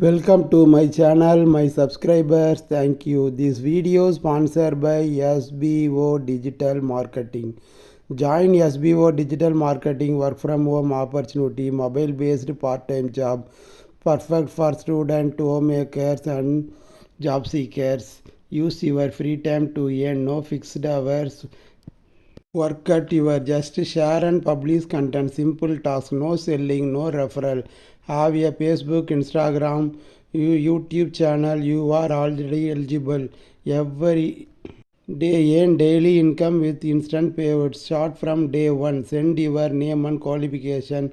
Welcome to my channel, my subscribers. Thank you. This video sponsored by SBO Digital Marketing. Join SBO Digital Marketing work from home opportunity, mobile based part time job, perfect for student, homemakers, and job seekers. Use your free time to earn no fixed hours. Work at your just share and publish content. Simple task, no selling, no referral. Have a Facebook, Instagram, YouTube channel. You are already eligible. Every day earn daily income with instant payouts. Start from day one. Send your name and qualification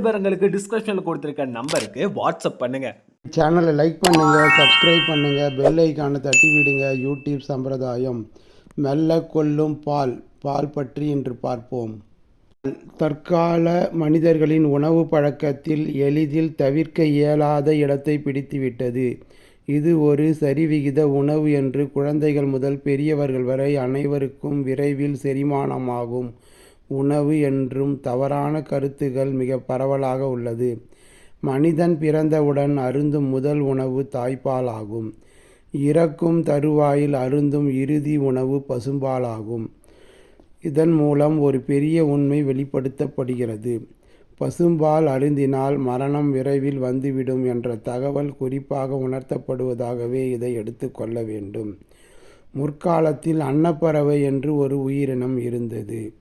விவரங்களுக்கு டிஸ்கிரிப்ஷனில் கொடுத்துருக்க நம்பருக்கு WhatsApp பண்ணுங்க. சேனலை like பண்ணுங்கள் subscribe பண்ணுங்கள் bell ஐக்கானை தட்டி விடுங்க யூடியூப் சம்பிரதாயம். மெல்ல கொல்லும் பால் பால் பற்றி இன்று பார்ப்போம். தற்கால மனிதர்களின் உணவு பழக்கத்தில் எளிதில் தவிர்க்க இயலாத இடத்தை பிடித்துவிட்டது. இது ஒரு சரிவிகித உணவு என்று குழந்தைகள் முதல் பெரியவர்கள் வரை அனைவருக்கும் விரைவில் செரிமானமாகும். உணவு என்றும் தவறான கருத்துகள் மிக பரவலாக உள்ளது. மனிதன் பிறந்தவுடன் அருந்தும் முதல் உணவு தாய்ப்பாலாகும். இறக்கும் தருவாயில் அருந்தும் இறுதி உணவு பசும்பாலாகும். இதன் மூலம் ஒரு பெரிய உண்மை வெளிப்படுத்தப்படுகிறது. பசும்பால் அருந்தினால் மரணம் விரைவில் வந்துவிடும் என்ற தகவல் குறிப்பாக உணர்த்தப்படுவதாகவே இதை எடுத்துக்கொள்ள வேண்டும். முற்காலத்தில் அன்னப்பறவை என்று ஒரு உயிரினம் இருந்தது.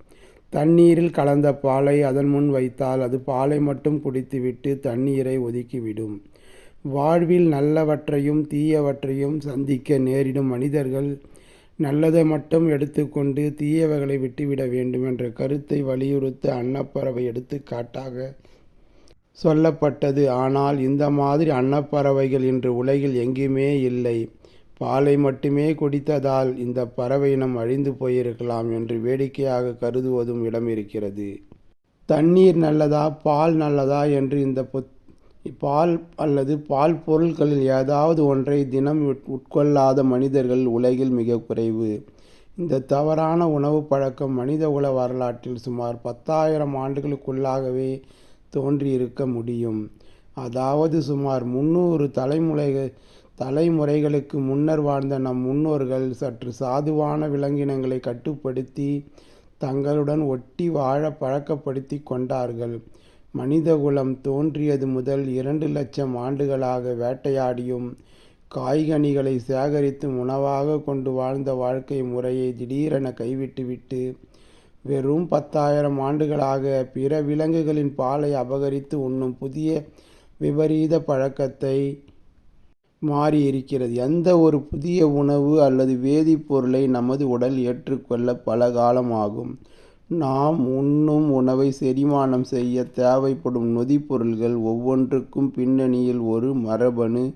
தண்ணீரில் கலந்த பாலை அதன் முன் வைத்தால் அது பாலை மட்டும் குடித்துவிட்டு தண்ணீரை ஒதுக்கிவிடும். வாழ்வில் நல்லவற்றையும் தீயவற்றையும் சந்திக்க நேரிடும் மனிதர்கள் நல்லதை மட்டும் எடுத்துக்கொண்டு தீயவைகளை விட்டுவிட வேண்டும் என்ற கருத்தை வலியுறுத்த அன்னப்பறவை எடுத்துக்காட்டாக சொல்லப்பட்டது. ஆனால் இந்த மாதிரி அன்னப்பறவைகள் இன்று உலகில் எங்குமே இல்லை. பாலை மட்டுமே குடித்ததால் இந்த பறவை இனம் அழிந்து போயிருக்கலாம் என்று வேடிக்கையாக கருதுவதும் இடம் இருக்கிறது தண்ணீர் நல்லதா பால் நல்லதா என்று இந்த புத் பால் அல்லது பால் பொருட்களில் ஏதாவது ஒன்றை தினம் உட்- உட்கொள்ளாத மனிதர்கள் உலகில் மிக குறைவு. இந்த தவறான உணவு பழக்கம் மனித உல வரலாற்றில் சுமார் பத்தாயிரம் ஆண்டுகளுக்குள்ளாகவே தோன்றியிருக்க முடியும். அதாவது சுமார் முந்நூறு தலைமுறைகள் தலைமுறைகளுக்கு முன்னர் வாழ்ந்த நம் முன்னோர்கள் சற்று சாதுவான விலங்கினங்களை கட்டுப்படுத்தி தங்களுடன் ஒட்டி வாழ பழக்கப்படுத்தி கொண்டார்கள். மனிதகுலம் தோன்றியது முதல் இரண்டு லட்சம் ஆண்டுகளாக வேட்டையாடியும் காய்கனிகளை சேகரித்து உணவாக கொண்டு வாழ்ந்த வாழ்க்கை முறையை திடீரென கைவிட்டுவிட்டு வெறும் பத்தாயிரம் ஆண்டுகளாக பிற விலங்குகளின் பாலை அபகரித்து உண்ணும் புதிய விபரீத பழக்கத்தை மாறி இருக்கிறது எந்த ஒரு புதிய உணவு அல்லது வேதிப்பொருளை நமது உடல் ஏற்றுக்கொள்ள பல காலமாகும். நாம் உண்ணும் உணவை செரிமானம் செய்ய தேவைப்படும் நொதிப்பொருள்கள் ஒவ்வொன்றுக்கும் பின்னணியில் ஒரு மரபணு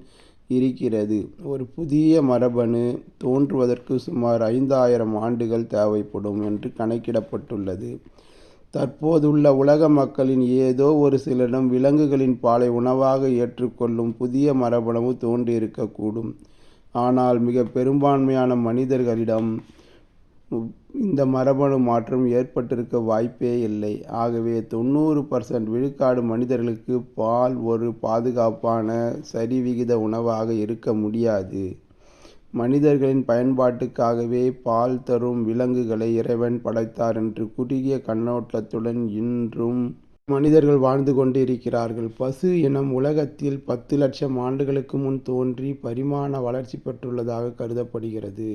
இருக்கிறது. ஒரு புதிய மரபணு தோன்றுவதற்கு சுமார் ஐந்தாயிரம் ஆண்டுகள் தேவைப்படும் என்று கணக்கிடப்பட்டுள்ளது. தற்போதுள்ள உலக மக்களின் ஏதோ ஒரு சிலரிடம் விலங்குகளின் பாலை உணவாக ஏற்றுக்கொள்ளும் புதிய மரபணு தோன்றியிருக்கக்கூடும். ஆனால் மிக பெரும்பான்மையான மனிதர்களிடம் இந்த மரபணு மாற்றம் ஏற்பட்டிருக்க வாய்ப்பே இல்லை. ஆகவே தொண்ணூறு பர்சன்ட் விழுக்காடு மனிதர்களுக்கு பால் ஒரு பாதுகாப்பான சரிவிகித உணவாக இருக்க முடியாது. மனிதர்களின் பயன்பாட்டுக்காகவே பால் தரும் விலங்குகளை இறைவன் படைத்தார் என்று குறுகிய கண்ணோட்டத்துடன் இன்றும் மனிதர்கள் வாழ்ந்து கொண்டிருக்கிறார்கள். பசு இனம் உலகத்தில் பத்து லட்சம் ஆண்டுகளுக்கு முன் தோன்றி பரிமாண வளர்ச்சி பெற்றுள்ளதாக கருதப்படுகிறது.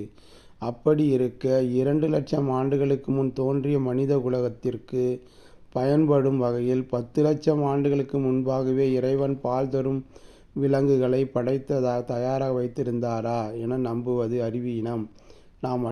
அப்படி இருக்க இரண்டு லட்சம் ஆண்டுகளுக்கு முன் தோன்றிய மனித குலகத்திற்கு பயன்படும் வகையில் பத்து லட்சம் ஆண்டுகளுக்கு முன்பாகவே இறைவன் பால் தரும் விலங்குகளை படைத்ததா தயாராக வைத்திருந்தாரா என நம்புவது அறிவீனம். நாம்